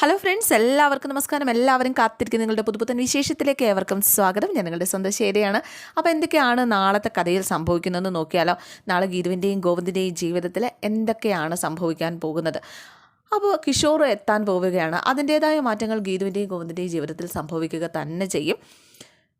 Hello friends എല്ലാവർക്കും നമസ്കാരം. എല്ലാവരും കാത്തിരിക്കുന്ന നിങ്ങളുടെ പുതുപുത്തൻ വിശേഷത്തിലേക്ക് ഏവർക്കും സ്വാഗതം. ഞാൻ നിങ്ങളുടെ സ്വന്തം ശേരിയാണ് അപ്പോൾ എന്തൊക്കെയാണ് നാളത്തെ കഥയിൽ സംഭവിക്കുന്നതെന്ന് നോക്കിയാലോ. നാളെ ഗീതുവിന്റെയും ഗോവിന്ദിന്റെയും ജീവിതത്തിൽ എന്തൊക്കെയാണ് സംഭവിക്കാൻ പോകുന്നത്? അപ്പോൾ കിഷോർ എത്താൻ പോവുകയാണ്. അതിന്റേതായ മാറ്റങ്ങൾ ഗീതുവിന്റെയും ഗോവിന്ദിന്റെയും ജീവിതത്തിൽ സംഭവിക്കുക തന്നെ ചെയ്യും.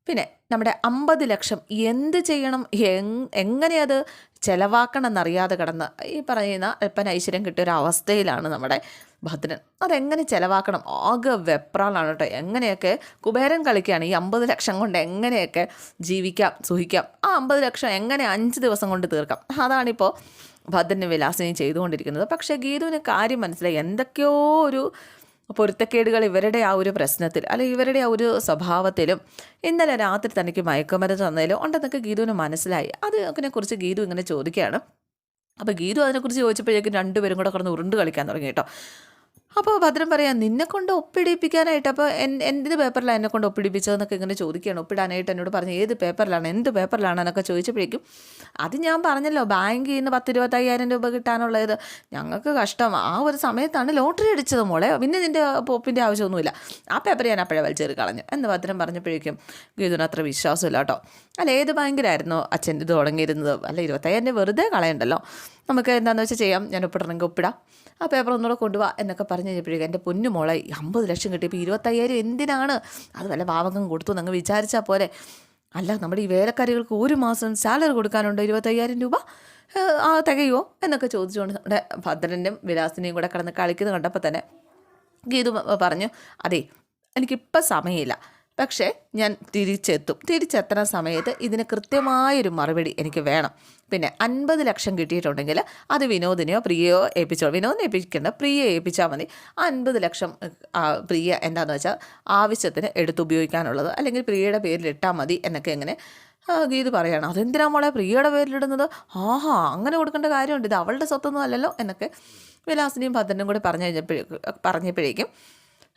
പിന്നെ നമ്മുടെ അമ്പത് ലക്ഷം എന്ത് ചെയ്യണം? എങ് എങ്ങനെ അത് ചിലവാക്കണം എന്നറിയാതെ കിടന്ന് ഈ പറയുന്ന അല്പന ഐശ്വര്യം കിട്ടിയ ഒരു അവസ്ഥയിലാണ് നമ്മുടെ ഭദ്രൻ. അതെങ്ങനെ ചിലവാക്കണം? ആകെ വെപ്രാളാണ് കേട്ടോ. എങ്ങനെയൊക്കെ കുബേരൻ കളിക്കുകയാണ്? ഈ അമ്പത് ലക്ഷം കൊണ്ട് എങ്ങനെയൊക്കെ ജീവിക്കാം സുഖിക്കാം? ആ അമ്പത് ലക്ഷം എങ്ങനെ അഞ്ച് ദിവസം കൊണ്ട് തീർക്കാം? അതാണിപ്പോൾ ഭദ്രന് വിലാസിനി ചെയ്തുകൊണ്ടിരിക്കുന്നത്. പക്ഷേ ഗീതുവിന് കാര്യം മനസ്സിലായി. എന്തൊക്കെയോ ഒരു പൊരുത്തക്കേടുകൾ ഇവരുടെ ആ ഒരു പ്രശ്നത്തിൽ അല്ലെ ഇവരുടെ ആ ഒരു സ്വഭാവത്തിലും ഇന്നലെ രാത്രി തനിക്ക് മയക്കുമരുന്ന് തന്നതിലും ഉണ്ടെന്നൊക്കെ ഗീതുവിന് മനസ്സിലായി. അത് അതിനെക്കുറിച്ച് ഗീതു ഇങ്ങനെ ചോദിക്കുകയാണ്. അപ്പോൾ ഗീതു അതിനെക്കുറിച്ച് ചോദിച്ചപ്പോഴേക്കും രണ്ടുപേരും കൂടെ കിടന്ന് ഉരുണ്ട് കളിക്കാൻ തുടങ്ങി കേട്ടോ. അപ്പോൾ ഭദ്രൻ പറയാം നിന്നെ കൊണ്ട് ഒപ്പിടിപ്പിക്കാനായിട്ട് അപ്പോൾ എന്ത് പേപ്പറിലാണ് എന്നെ കൊണ്ട് ഒപ്പിടിപ്പിച്ചതെന്നൊക്കെ ഇങ്ങനെ ചോദിക്കുകയാണ്. ഒപ്പിടാനായിട്ട് എന്നോട് പറഞ്ഞു ഏത് പേപ്പറിലാണ് എന്ത് പേപ്പറിലാണ്? എന്നൊക്കെ ചോദിച്ചപ്പോഴേക്കും അത് ഞാൻ പറഞ്ഞല്ലോ ബാങ്കിൽ നിന്ന് പത്ത് ഇരുപത്തയ്യായിരം രൂപ കിട്ടാനുള്ളത്. ഞങ്ങൾക്ക് കഷ്ടം. ആ ഒരു സമയത്താണ് ലോട്ടറി അടിച്ചത് മോളെ. പിന്നെ നിന്റെ പോപ്പിന്റെ ആവശ്യമൊന്നുമില്ല. ആ പേപ്പർ ഞാൻ അപ്പോഴേ വലിച്ചേറി കളഞ്ഞു. എന്ന് ഭദ്രൻ പറഞ്ഞപ്പോഴേക്കും ഗീതുവിന് അത്ര വിശ്വാസമില്ല കേട്ടോ. അല്ല ഏത് ബാങ്കിലായിരുന്നു അച്ഛൻ ഇത് തുടങ്ങിയിരുന്നത്? അല്ല ഇരുപത്തയ്യായിരം രൂപ വെറുതെ കളയണ്ടല്ലോ. നമുക്ക് എന്താണെന്ന് വെച്ചാൽ ചെയ്യാം. ഞാൻ ഒപ്പിടണമെങ്കിൽ ഒപ്പിടാം. ആ പേപ്പർ ഒന്നുകൂടെ കൊണ്ടുപോവാ എന്നൊക്കെ പറഞ്ഞു കഴിഞ്ഞപ്പോഴേക്കും എന്റെ പൊന്നു മോളെ അമ്പത് ലക്ഷം കിട്ടിയപ്പോൾ ഇരുപത്തയ്യായിരം എന്തിനാണ്? അത് വല്ല പാവകം കൊടുത്തു എന്നങ്ങ് വിചാരിച്ചാൽ പോലെ അല്ല നമ്മുടെ ഈ വേലക്കാരികൾക്ക് ഒരു മാസം സാലറി കൊടുക്കാനുണ്ടോ? ഇരുപത്തയ്യായിരം രൂപ? ആ തികയുമോ എന്നൊക്കെ ചോദിച്ചുകൊണ്ട് നമ്മുടെ ഭദ്രനും വിലാസിനെയും കൂടെ കടന്ന് കളിക്കുന്നത് കണ്ടപ്പോൾ തന്നെ ഗീതു പറഞ്ഞു അതെ എനിക്കിപ്പോൾ സമയമില്ല. പക്ഷേ ഞാൻ തിരിച്ചെത്തും. തിരിച്ചെത്തുന്ന സമയത്ത് ഇതിന് കൃത്യമായൊരു മറുപടി എനിക്ക് വേണം. പിന്നെ അൻപത് ലക്ഷം കിട്ടിയിട്ടുണ്ടെങ്കിൽ അത് വിനോദിനെയോ പ്രിയയോ ഏൽപ്പിച്ചോ വിനോദിനെ ഏൽപ്പിക്കേണ്ട പ്രിയയെ ഏൽപ്പിച്ചാൽ മതി. അൻപത് ലക്ഷം പ്രിയ എന്താണെന്ന് വെച്ചാൽ ആവശ്യത്തിന് എടുത്തുപയോഗിക്കാനുള്ളത് അല്ലെങ്കിൽ പ്രിയയുടെ പേരിലിട്ടാൽ മതി എന്നൊക്കെ എങ്ങനെ ഗീത് പറയണം. അതെന്തിനാ മോളെ പ്രിയയുടെ പേരിലിടുന്നത് ആഹാ അങ്ങനെ കൊടുക്കേണ്ട കാര്യമുണ്ട്. ഇത് അവളുടെ സ്വത്തൊന്നും അല്ലല്ലോ എന്നൊക്കെ വിലാസിനെയും ഭദ്രനും കൂടി പറഞ്ഞു കഴിഞ്ഞപ്പോഴേക്കും പറഞ്ഞപ്പോഴേക്കും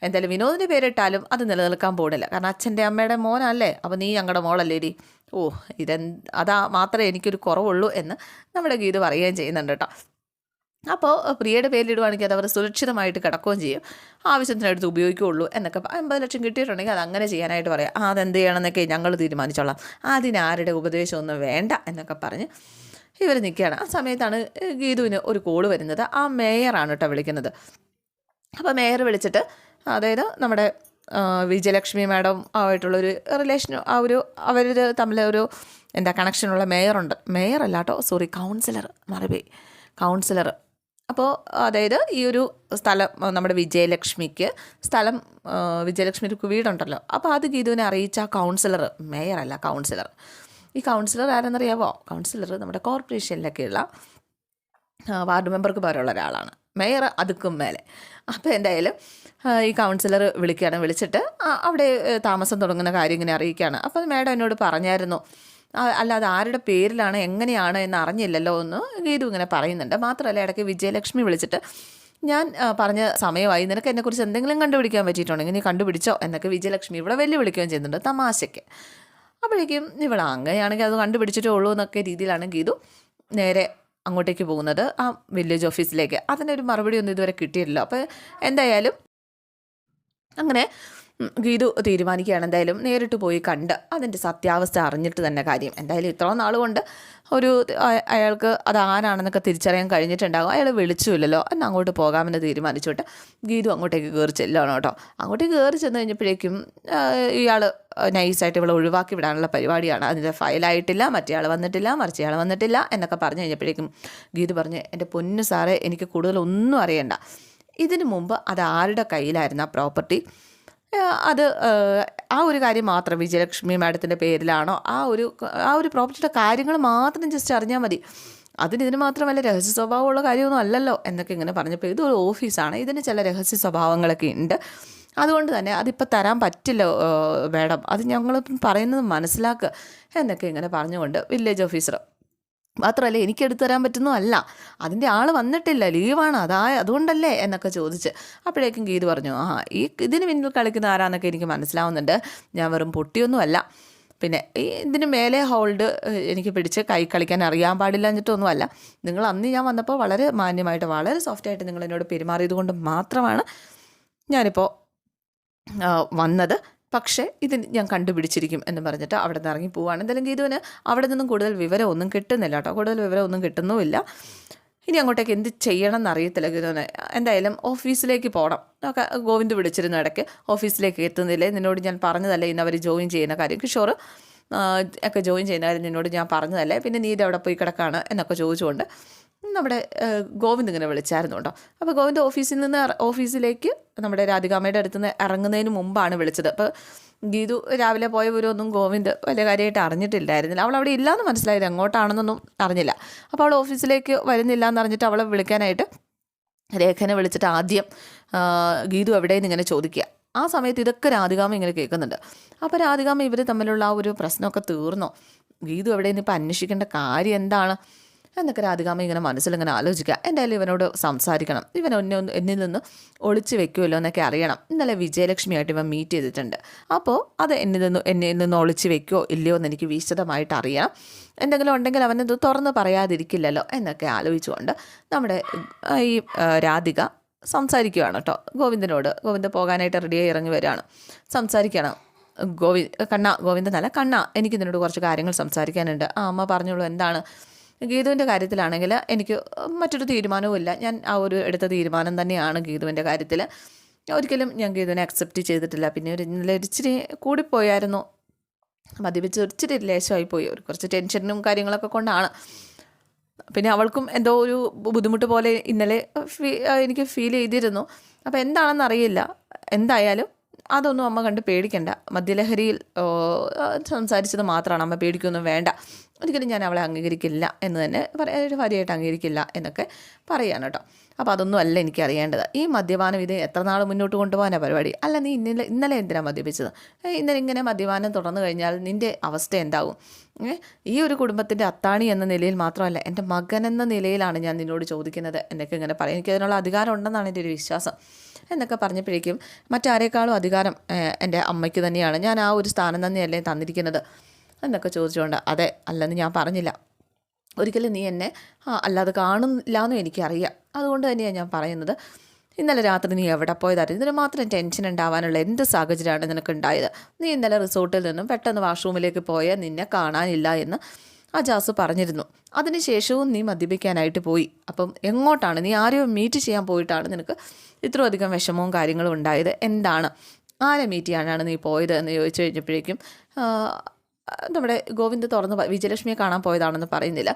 എന്തായാലും വിനോദിന്റെ പേരിട്ടാലും അത് നിലനിൽക്കാൻ പോകുന്നില്ല കാരണം അച്ഛന്റെ അമ്മയുടെ മോനല്ലേ? അപ്പോൾ നീ ഞങ്ങളുടെ മോളല്ലേ ഡി ഓ ഇതെ അതാ മാത്രമേ എനിക്കൊരു കുറവുള്ളൂ എന്ന് നമ്മുടെ ഗീത് പറയുകയും ചെയ്യുന്നുണ്ട് കേട്ടോ. അപ്പോൾ പ്രിയയുടെ പേരിലിടുവാണെങ്കിൽ അത് അവർ സുരക്ഷിതമായിട്ട് കിടക്കുകയും ചെയ്യും. ആവശ്യത്തിനടുത്ത് ഉപയോഗിക്കുകയുള്ളൂ എന്നൊക്കെ അമ്പത് ലക്ഷം കിട്ടിയിട്ടുണ്ടെങ്കിൽ അത് അങ്ങനെ ചെയ്യാനായിട്ട് പറയാം. ആ അതെന്ത് ചെയ്യണമെന്നൊക്കെ ഞങ്ങൾ തീരുമാനിച്ചോളാം. അതിനാരുടെ ഉപദേശമൊന്നും വേണ്ട എന്നൊക്കെ പറഞ്ഞ് ഇവർ നിൽക്കുകയാണ്. ആ സമയത്താണ് ഗീതുവിന് ഒരു കോൾ വരുന്നത്. ആ മേയറാണ് കേട്ടോ വിളിക്കുന്നത്. അപ്പോൾ മേയർ വിളിച്ചിട്ട് അതായത് നമ്മുടെ വിജയലക്ഷ്മി മാഡം ആയിട്ടുള്ളൊരു റിലേഷൻ ആ ഒരു അവർ തമ്മിൽ ഒരു എന്താ കണക്ഷനുള്ള മേയറുണ്ട് മേയർ അല്ല കേട്ടോ സോറി കൗൺസിലർ മറുപടി കൗൺസിലർ അപ്പോൾ അതായത് ഈ ഒരു സ്ഥലം നമ്മുടെ വിജയലക്ഷ്മിക്ക് സ്ഥലം വിജയലക്ഷ്മിക്ക് വീടുണ്ടല്ലോ. അപ്പോൾ അത് ഗീതുവിനെ അറിയിച്ച ആ കൗൺസിലർ മേയറല്ല കൗൺസിലർ ഈ കൗൺസിലർ ആരെന്നറിയാവോ? കൗൺസിലർ നമ്മുടെ കോർപ്പറേഷനിലൊക്കെയുള്ള വാർഡ് മെമ്പർക്ക് പകരമുള്ള ഒരാളാണ്. മേയർ അതുക്കും മേലെ. അപ്പോൾ എന്തായാലും ഈ കൗൺസിലർ വിളിക്കുകയാണ്. വിളിച്ചിട്ട് അവിടെ താമസം തുടങ്ങുന്ന കാര്യം ഇങ്ങനെ അറിയിക്കുകയാണ്. അപ്പോൾ മാഡം എന്നോട് പറഞ്ഞായിരുന്നു അല്ലാതെ ആരുടെ പേരിലാണ് എങ്ങനെയാണ് എന്ന് അറിഞ്ഞില്ലല്ലോ എന്ന് ഗീതു ഇങ്ങനെ പറയുന്നുണ്ട്. മാത്രമല്ല ഇടയ്ക്ക് വിജയലക്ഷ്മി വിളിച്ചിട്ട് ഞാൻ പറഞ്ഞ സമയമായി. നിനക്ക് എന്നെക്കുറിച്ച് എന്തെങ്കിലും കണ്ടുപിടിക്കാൻ പറ്റിയിട്ടുണ്ടെങ്കിൽ നീ കണ്ടുപിടിച്ചോ? എന്നൊക്കെ വിജയലക്ഷ്മി ഇവിടെ വെല്ലുവിളിക്കുകയും ചെയ്യുന്നുണ്ട് തമാശയ്ക്ക്. അപ്പോഴേക്കും ഇവിടെ അങ്ങനെയാണെങ്കിൽ അത് കണ്ടുപിടിച്ചിട്ടേ ഉള്ളൂ എന്നൊക്കെ രീതിയിലാണ് ഗീതു നേരെ അങ്ങോട്ടേക്ക് പോകുന്നത് ആ വില്ലേജ് ഓഫീസിലേക്ക് അതിനൊരു മറുപടി ഒന്നും ഇതുവരെ കിട്ടിയിട്ടില്ല. അപ്പോൾ എന്തായാലും അങ്ങനെ ഗീതു തീരുമാനിക്കുകയാണ്. എന്തായാലും നേരിട്ട് പോയി കണ്ട് അതിന്റെ സത്യാവസ്ഥ അറിഞ്ഞിട്ട് തന്നെ കാര്യം. എന്തായാലും ഇത്രയും നാൾ കൊണ്ട് ഒരു അയാൾക്ക് അത് ആരാണെന്നൊക്കെ തിരിച്ചറിയാൻ കഴിഞ്ഞിട്ടുണ്ടാകും. അയാൾ വിളിച്ചുമില്ലല്ലോ. എന്നാൽ അങ്ങോട്ട് പോകാമെന്ന് തീരുമാനിച്ചിട്ട് ഗീതു അങ്ങോട്ടേക്ക് കയറി ചെല്ലുകയാണ് കേട്ടോ. അങ്ങോട്ടേക്ക് കയറി ചെന്ന് കഴിഞ്ഞപ്പോഴേക്കും ഇയാൾ നൈസായിട്ട് ഇവളെ ഒഴിവാക്കി വിടാനുള്ള പരിപാടിയാണ്. അതിന്റെ ഫയലായിട്ടില്ല മറ്റേ ആൾ വന്നിട്ടില്ല മറിച്ചയാൾ വന്നിട്ടില്ല എന്നൊക്കെ പറഞ്ഞു കഴിഞ്ഞപ്പോഴേക്കും ഗീതു പറഞ്ഞ് എന്റെ പൊന്നു സാറേ എനിക്ക് കൂടുതലൊന്നും അറിയണ്ട. ഇതിനു മുമ്പ് അത് ആരുടെ കയ്യിലായിരുന്നു ആ പ്രോപ്പർട്ടി? അത് ആ ഒരു കാര്യം മാത്രം വിജയലക്ഷ്മി മാഡത്തിന്റെ പേരിലാണോ? ആ ഒരു ആ ഒരു പ്രോപ്പർട്ടിയുടെ കാര്യങ്ങൾ മാത്രം ജസ്റ്റ് അറിഞ്ഞാൽ മതി. അതിന് ഇതിന് മാത്രം വല്ല രഹസ്യ സ്വഭാവമുള്ള കാര്യമൊന്നും അല്ലല്ലോ എന്നൊക്കെ ഇങ്ങനെ പറഞ്ഞപ്പോൾ ഇതൊരു ഓഫീസാണ്. ഇതിന് ചില രഹസ്യ സ്വഭാവങ്ങളൊക്കെ ഉണ്ട്. അതുകൊണ്ട് തന്നെ അതിപ്പോൾ തരാൻ പറ്റില്ല മാഡം. അത് ഞങ്ങൾ പറയുന്നത് മനസ്സിലാക്കുക എന്നൊക്കെ ഇങ്ങനെ പറഞ്ഞുകൊണ്ട് വില്ലേജ് ഓഫീസർ മാത്രമല്ല എനിക്ക് എടുത്തു തരാൻ പറ്റുന്നതല്ല അതിന്റെ ആൾ വന്നിട്ടില്ല. ലീവാണ്. അതാ അതുകൊണ്ടല്ലേ എന്നൊക്കെ ചോദിച്ച് അപ്പോഴേക്കും ഗീത് പറഞ്ഞു ആ ഈ ഇതിന് പിന്നിൽ കളിക്കുന്ന ആരാന്നൊക്കെ എനിക്ക് മനസ്സിലാവുന്നുണ്ട്. ഞാൻ വെറും പൊട്ടിയൊന്നുമല്ല. പിന്നെ ഈ ഇതിന് മേലെ ഹോൾഡ് എനിക്ക് പിടിച്ച് കൈ കളിക്കാൻ അറിയാൻ പാടില്ല എന്നിട്ടൊന്നുമല്ല. നിങ്ങൾ അന്ന് ഞാൻ വന്നപ്പോൾ വളരെ മാന്യമായിട്ട് വളരെ സോഫ്റ്റായിട്ട് നിങ്ങൾ എന്നോട് പെരുമാറിയത് കൊണ്ട് മാത്രമാണ് ഞാനിപ്പോൾ വന്നത്. പക്ഷേ ഇത് ഞാൻ കണ്ടുപിടിച്ചിരിക്കും എന്ന് പറഞ്ഞിട്ട് അവിടെ നിന്ന് ഇറങ്ങി പോവുകയാണ് എന്തായാലും ഗീതുവിന് അവിടെ നിന്നും കൂടുതൽ വിവരമൊന്നും കിട്ടുന്നില്ല കേട്ടോ. കൂടുതൽ വിവരമൊന്നും കിട്ടുന്നുമില്ല. ഇനി അങ്ങോട്ടേക്ക് എന്ത് ചെയ്യണം എന്നറിയത്തില്ല ഗീതുവിന്. എന്തായാലും ഓഫീസിലേക്ക് പോകണം. ഒക്കെ ഗോവിന്ദ് വിളിച്ചിരുന്ന ഇടയ്ക്ക്. ഓഫീസിലേക്ക് എത്തുന്നില്ലേ? നിന്നോട് ഞാൻ പറഞ്ഞതല്ലേ ഇന്ന് അവർ ജോയിൻ ചെയ്യുന്ന കാര്യം? കിഷോർ ഒക്കെ ജോയിൻ ചെയ്യുന്ന കാര്യം നിന്നോട് ഞാൻ പറഞ്ഞതല്ലേ? പിന്നെ നീ ഇത് അവിടെ പോയി കിടക്കാണ് എന്നൊക്കെ ചോദിച്ചുകൊണ്ട് നമ്മുടെ ഗോവിന്ദ് ഇങ്ങനെ വിളിച്ചായിരുന്നു കേട്ടോ. അപ്പോൾ ഗോവിന്ദ് ഓഫീസിൽ നിന്ന് ഓഫീസിലേക്ക് നമ്മുടെ രാധികാമ്മയുടെ അടുത്ത് നിന്ന് ഇറങ്ങുന്നതിന് മുമ്പാണ് വിളിച്ചത്. അപ്പോൾ ഗീതു രാവിലെ പോയ ഗോവിന്ദ് വലിയ കാര്യമായിട്ട് അറിഞ്ഞിട്ടില്ലായിരുന്നില്ല. അവൾ അവിടെ ഇല്ലയെന്ന് മനസ്സിലായത് എങ്ങോട്ടാണെന്നൊന്നും അറിഞ്ഞില്ല. അപ്പോൾ അവൾ ഓഫീസിലേക്ക് വരുന്നില്ല എന്ന് അറിഞ്ഞിട്ട് അവളെ വിളിക്കാനായിട്ട് രേഖനെ വിളിച്ചിട്ട് ആദ്യം ഗീതു എവിടെയെന്ന് ഇങ്ങനെ ചോദിക്കുക. ആ സമയത്ത് ഇതൊക്കെ രാധികാമ ഇങ്ങനെ കേൾക്കുന്നുണ്ട്. അപ്പോൾ രാധികാമ ഇവർ തമ്മിലുള്ള ആ ഒരു പ്രശ്നമൊക്കെ തീർന്നോ? ഗീതു എവിടെയെന്ന് ഇപ്പോൾ അന്വേഷിക്കേണ്ട കാര്യം എന്താണ്? എന്നൊക്കെ രാധികാമ്മ ഇങ്ങനെ മനസ്സിലിങ്ങനെ ആലോചിക്കുക. എന്തായാലും ഇവനോട് സംസാരിക്കണം. ഇവൻ ഒന്നെ എന്നിൽ നിന്ന് ഒളിച്ചു വെക്കുമല്ലോ എന്നൊക്കെ അറിയണം. ഇന്നലെ വിജയലക്ഷ്മിയായിട്ട് ഇവൻ മീറ്റ് ചെയ്തിട്ടുണ്ട്. അപ്പോൾ അത് എന്നിൽ നിന്ന് എന്നിൽ നിന്ന് ഒളിച്ചു വെക്കുമോ ഇല്ലയോ എന്ന് എനിക്ക് വിശദമായിട്ട് അറിയാം എന്തെങ്കിലും ഉണ്ടെങ്കിൽ അവനത് തുറന്ന് പറയാതിരിക്കില്ലല്ലോ എന്നൊക്കെ ആലോചിച്ചുകൊണ്ട് നമ്മുടെ ഈ രാധിക സംസാരിക്കുകയാണ് കേട്ടോ. ഗോവിന്ദനോട്. ഗോവിന്ദ പോകാനായിട്ട് റെഡിയായി ഇറങ്ങി വരികയാണ്. സംസാരിക്കണം ഗോവി കണ്ണ ഗോവിന്ദനല്ല കണ്ണ എനിക്ക് നിന്നോട് കുറച്ച് കാര്യങ്ങൾ സംസാരിക്കാനുണ്ട്. ആ അമ്മ പറഞ്ഞോളൂ എന്താണ്? ഗീതുവിന്റെ കാര്യത്തിലാണെങ്കിൽ എനിക്ക് മറ്റൊരു തീരുമാനവും ഇല്ല ഞാൻ ആ ഒരു എടുത്ത തീരുമാനം തന്നെയാണ് ഗീതുവിന്റെ കാര്യത്തിൽ. ഒരിക്കലും ഞാൻ ഗീതുവിനെ അക്സെപ്റ്റ് ചെയ്തിട്ടില്ല. പിന്നെ ഒരു ഇന്നലെ ഇച്ചിരി കൂടിപ്പോയായിരുന്നു. മദ്യപിച്ച് ഒരിച്ചിരി ലേശമായി പോയി ഒരു കുറച്ച് ടെൻഷനും കാര്യങ്ങളൊക്കെ കൊണ്ടാണ്. പിന്നെ അവൾക്കും എന്തോ ഒരു ബുദ്ധിമുട്ട് പോലെ ഇന്നലെ ഫീ- എനിക്ക് ഫീൽ ചെയ്തിരുന്നു. അപ്പോൾ എന്താണെന്ന് അറിയില്ല. എന്തായാലും അതൊന്നും അമ്മ കണ്ട് പേടിക്കണ്ട. മദ്യലഹരിയിൽ സംസാരിച്ചത് മാത്രമാണ് അമ്മ പേടിക്കൊന്നും വേണ്ട. ഒരിക്കലും ഞാൻ അവളെ അംഗീകരിക്കില്ല എന്ന് തന്നെ പറയാ ഒരു ഭാര്യയായിട്ട് അംഗീകരിക്കില്ല എന്നൊക്കെ പറയാണ് കേട്ടോ. അപ്പോൾ അതൊന്നും അല്ല എനിക്ക് അറിയേണ്ടത് ഈ മദ്യപാനം ഇത് എത്ര നാൾ മുന്നോട്ട് കൊണ്ടുപോകാനാണ് പരിപാടി? അല്ല നീ ഇന്നലെ ഇന്നലെ എന്തിനാണ് മദ്യപിച്ചത്? ഇന്നലെ ഇങ്ങനെ മദ്യപാനം തുടർന്നു കഴിഞ്ഞാൽ നിന്റെ അവസ്ഥ എന്താകും ഈ ഒരു കുടുംബത്തിന്റെ അത്താണി എന്ന നിലയിൽ മാത്രമല്ല എന്റെ മകൻ എന്ന നിലയിലാണ് ഞാൻ നിന്നോട് ചോദിക്കുന്നത് എന്നൊക്കെ ഇങ്ങനെ പറയും. എനിക്ക് അതിനുള്ള അധികാരം ഉണ്ടെന്നാണ് എന്റെ ഒരു വിശ്വാസം എന്നൊക്കെ പറഞ്ഞപ്പോഴേക്കും മറ്റാരേക്കാളും അധികാരം എന്റെ അമ്മയ്ക്ക് തന്നെയാണ്. ഞാൻ ആ ഒരു സ്ഥാനം തന്നെയല്ലേ തന്നിരിക്കുന്നത്. എന്നൊക്കെ ചോദിച്ചുകൊണ്ട് അതെ അല്ലെന്ന് ഞാൻ പറഞ്ഞില്ല. ഒരിക്കലും നീ എന്നെ അല്ലാതെ കാണില്ല എന്നും എനിക്കറിയാം. അതുകൊണ്ട് തന്നെയാണ് ഞാൻ പറയുന്നത്. ഇന്നലെ രാത്രി നീ എവിടെ പോയതായിരുന്നു? ഇതിന് മാത്രം ടെൻഷൻ ഉണ്ടാവാനുള്ള എന്ത് സാഹചര്യമാണ് നിനക്ക് ഉണ്ടായത് നീ ഇന്നലെ റിസോർട്ടിൽ നിന്നും പെട്ടെന്ന് വാഷ്റൂമിലേക്ക് പോയ നിന്നെ കാണാനില്ല എന്ന് ആ ജാസ് പറഞ്ഞിരുന്നു. അതിനുശേഷവും നീ മദ്യപിക്കാനായിട്ട് പോയി. അപ്പം എങ്ങോട്ടാണ്? നീ ആരെയും മീറ്റ് ചെയ്യാൻ പോയിട്ടാണ് നിനക്ക് ഇത്രയധികം വിഷമവും കാര്യങ്ങളും ഉണ്ടായത്? എന്താണ്? ആരെ മീറ്റ് ചെയ്യാനാണ് നീ പോയത്? എന്ന് ചോദിച്ചു കഴിഞ്ഞപ്പോഴേക്കും നമ്മുടെ ഗോവിന്ദ് തുറന്ന് വിജയലക്ഷ്മിയെ കാണാൻ പോയതാണെന്ന് പറയുന്നില്ല.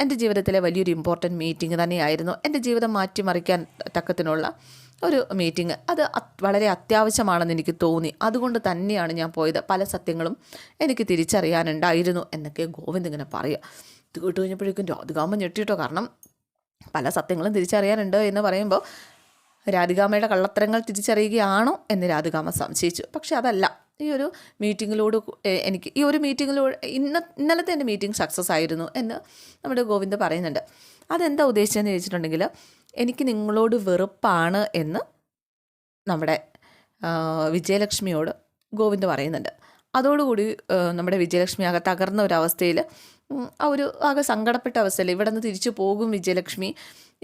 എന്റെ ജീവിതത്തിലെ വലിയൊരു ഇമ്പോർട്ടന്റ് മീറ്റിംഗ് തന്നെയായിരുന്നു. എന്റെ ജീവിതം മാറ്റിമറിക്കാൻ തക്കത്തിനുള്ള ഒരു മീറ്റിംഗ് അത് വളരെ അത്യാവശ്യമാണെന്ന് എനിക്ക് തോന്നി. അതുകൊണ്ട് തന്നെയാണ് ഞാൻ പോയത്. പല സത്യങ്ങളും എനിക്ക് തിരിച്ചറിയാനുണ്ടായിരുന്നു എന്നൊക്കെ ഗോവിന്ദ് ഇങ്ങനെ പറയുക. ഇത് കേട്ട് കഴിഞ്ഞപ്പോഴേക്കും രാധികാമ്മ ഞെട്ടിട്ടോ. കാരണം പല സത്യങ്ങളും തിരിച്ചറിയാനുണ്ട് എന്ന് പറയുമ്പോൾ രാധികാമ്മയുടെ കള്ളത്തരങ്ങൾ തിരിച്ചറിയുകയാണോ എന്ന് രാധികാമ്മ സംശയിച്ചു. പക്ഷെ അതല്ല. ഈ ഒരു മീറ്റിങ്ങിലൂടെ എനിക്ക് ഈ ഒരു മീറ്റിങ്ങിലൂടെ ഇന്ന ഇന്നലത്തെ എന്റെ മീറ്റിംഗ് സക്സസ് ആയിരുന്നു എന്ന് നമ്മുടെ ഗോവിന്ദ പറയുന്നുണ്ട്. അതെന്താ ഉദ്ദേശിച്ചതെന്ന് ചോദിച്ചിട്ടുണ്ടെങ്കിൽ എനിക്ക് നിങ്ങളോട് വെറുപ്പാണ് എന്ന് നമ്മുടെ വിജയലക്ഷ്മിയോട് ഗോവിന്ദ് പറയുന്നുണ്ട്. അതോടുകൂടി നമ്മുടെ വിജയലക്ഷ്മി ആകെ തകർന്ന ഒരവസ്ഥയിൽ ആ ഒരു ആകെ സങ്കടപ്പെട്ട അവസ്ഥയിൽ ഇവിടെ നിന്ന് തിരിച്ചു പോകും വിജയലക്ഷ്മി.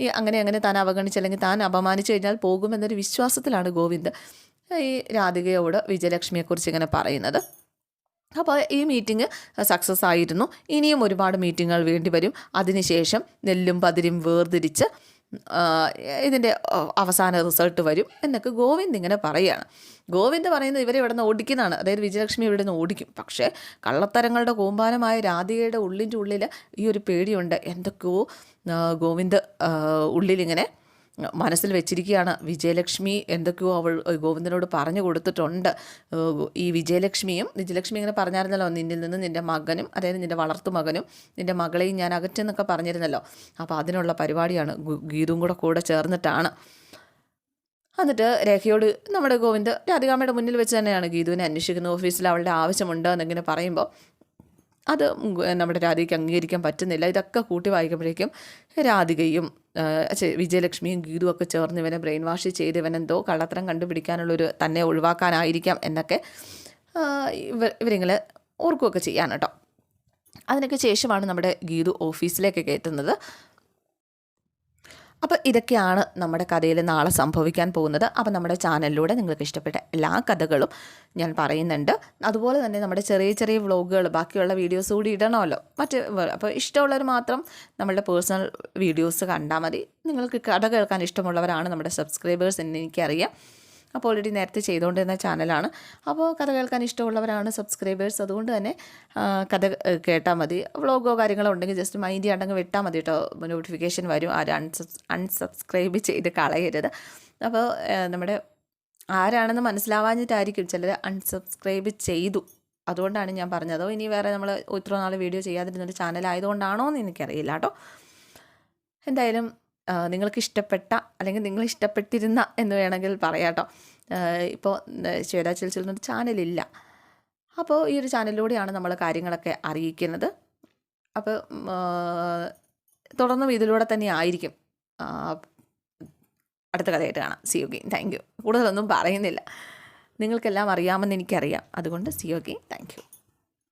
ഈ അങ്ങനെ അങ്ങനെ താൻ അവഗണിച്ച് അല്ലെങ്കിൽ താൻ അപമാനിച്ചു കഴിഞ്ഞാൽ പോകുമെന്നൊരു വിശ്വാസത്തിലാണ് ഗോവിന്ദ്. ഈ രാധികയോട് വിജയലക്ഷ്മിയെക്കുറിച്ച് ഇങ്ങനെ പറയുന്നത്. അപ്പോൾ ഈ മീറ്റിംഗ് സക്സസ് ആയിരുന്നു. ഇനിയും ഒരുപാട് മീറ്റിങ്ങുകൾ വേണ്ടി വരും. അതിനുശേഷം നെല്ലും പതിരും വേർതിരിച്ച് ഇതിന്റെ അവസാന റിസൾട്ട് വരും എന്നൊക്കെ ഗോവിന്ദ് ഇങ്ങനെ പറയുകയാണ്. ഗോവിന്ദ് പറയുന്നത് ഇവരെ ഇവിടെ നിന്ന് ഓടിക്കുന്നതാണ്. അതായത് വിജയലക്ഷ്മി ഇവിടെ നിന്ന് ഓടിക്കും. പക്ഷേ കള്ളത്തരങ്ങളുടെ കൂമ്പാരമായ രാധികയുടെ ഉള്ളിന്റെ ഉള്ളിൽ ഈ ഒരു പേടിയുണ്ട്. എന്തൊക്കെയോ ഗോവിന്ദ് ഉള്ളിലിങ്ങനെ മനസ്സിൽ വെച്ചിരിക്കുകയാണ്. വിജയലക്ഷ്മി എന്തൊക്കെയോ അവൾ ഗോവിന്ദനോട് പറഞ്ഞു കൊടുത്തിട്ടുണ്ട്. ഈ വിജയലക്ഷ്മിയും വിജയലക്ഷ്മി ഇങ്ങനെ പറഞ്ഞായിരുന്നല്ലോ നിന്നിൽ നിന്ന് നിന്റെ മകനും അതായത് നിന്റെ വളർത്തു മകനും നിന്റെ മകളെയും ഞാൻ അകറ്റെന്നൊക്കെ പറഞ്ഞിരുന്നല്ലോ. അപ്പോൾ അതിനുള്ള പരിപാടിയാണ് ഗീതും കൂടെ കൂടെ ചേർന്നിട്ടാണ്. എന്നിട്ട് രേഖയോട് നമ്മുടെ ഗോവിന്ദ് രാധികാമ്മയുടെ മുന്നിൽ വെച്ച് തന്നെയാണ് ഗീതുവിനെ അന്വേഷിക്കുന്നത് ഓഫീസിൽ അവളുടെ ആവശ്യമുണ്ട് എന്നിങ്ങനെ പറയുമ്പോൾ അത് നമ്മുടെ രാധികയ്ക്ക് അംഗീകരിക്കാൻ പറ്റുന്നില്ല. ഇതൊക്കെ കൂട്ടി വായിക്കുമ്പോഴേക്കും രാധികയും വിജയലക്ഷ്മിയും ഗീതു ഒക്കെ ചേർന്ന് ഇവനെ ബ്രെയിൻ വാഷ് ചെയ്ത് ഇവനെന്തോ കള്ളത്തരം കണ്ടുപിടിക്കാനുള്ളൊരു തന്നെ ഒഴിവാക്കാനായിരിക്കാം എന്നൊക്കെ ഇവ ഇവരിങ്ങനെ ഓർക്കുകയൊക്കെ ചെയ്യാൻ കേട്ടോ. അതിനൊക്കെ ശേഷമാണ് നമ്മുടെ ഗീതു ഓഫീസിലേക്ക് കയറ്റുന്നത്. അപ്പോൾ ഇതൊക്കെയാണ് നമ്മുടെ കഥയിൽ നാളെ സംഭവിക്കാൻ പോകുന്നത്. അപ്പോൾ നമ്മുടെ ചാനലിലൂടെ നിങ്ങൾക്ക് ഇഷ്ടപ്പെട്ട എല്ലാ കഥകളും ഞാൻ പറയുന്നുണ്ട്. അതുപോലെ തന്നെ നമ്മുടെ ചെറിയ ചെറിയ വ്ളോഗുകൾ ബാക്കിയുള്ള വീഡിയോസ് കൂടി ഇടണമല്ലോ. മറ്റ് അപ്പോൾ ഇഷ്ടമുള്ളവർ മാത്രം നമ്മുടെ പേഴ്സണൽ വീഡിയോസ് കണ്ടാൽ മതി. നിങ്ങൾക്ക് കഥ കേൾക്കാൻ ഇഷ്ടമുള്ളവരാണ് നമ്മുടെ സബ്സ്ക്രൈബേഴ്സ് എന്ന് എനിക്കറിയാം. അപ്പോൾ ഓൾറെഡി നേരത്തെ ചെയ്തുകൊണ്ടിരുന്ന ചാനലാണ്. അപ്പോൾ കഥ കേൾക്കാൻ ഇഷ്ടമുള്ളവരാണ് സബ്സ്ക്രൈബേഴ്സ് അതുകൊണ്ട് തന്നെ കഥ കേട്ടാൽ മതി. വ്ളോഗോ കാര്യങ്ങളോ ഉണ്ടെങ്കിൽ ജസ്റ്റ് മൈൻഡ് ചെയ്യാണ്ടെങ്കിൽ വിട്ടാൽ മതി കേട്ടോ നോട്ടിഫിക്കേഷൻ വരും. ആരും അൺസബ് അൺസബ്സ്ക്രൈബ് ചെയ്ത് കളയരുത്. അപ്പോൾ നമ്മുടെ ആരാണെന്ന് മനസ്സിലാവാഞ്ഞിട്ടായിരിക്കും ചിലർ അൺസബ്സ്ക്രൈബ് ചെയ്തു. അതുകൊണ്ടാണ് ഞാൻ പറഞ്ഞത്. ഇനി വേറെ നമ്മൾ ഇത്ര നാൾ വീഡിയോ ചെയ്യാതിരുന്നൊരു ചാനലായതുകൊണ്ടാണോ എന്ന് എനിക്കറിയില്ല കേട്ടോ എന്തായാലും നിങ്ങൾക്ക് ഇഷ്ടപ്പെട്ട അല്ലെങ്കിൽ നിങ്ങൾ ഇഷ്ടപ്പെട്ടിരുന്ന എന്ന് വേണമെങ്കിൽ പറയാം ഇപ്പോൾ ശ്വേത ചിൽച്ചിൽ നിന്നൊരു ചാനലില്ല. അപ്പോൾ ഈ ഒരു ചാനലിലൂടെയാണ് നമ്മൾ കാര്യങ്ങളൊക്കെ അറിയിക്കുന്നത്. അപ്പോൾ തുടർന്നും ഇതിലൂടെ തന്നെ ആയിരിക്കും. അടുത്ത കഥയായിട്ട് കാണാം. സി ഗെയിൻ താങ്ക് യു കൂടുതലൊന്നും പറയുന്നില്ല. നിങ്ങൾക്കെല്ലാം അറിയാമെന്ന് എനിക്കറിയാം. അതുകൊണ്ട് സി ഗെയിൻ താങ്ക് യു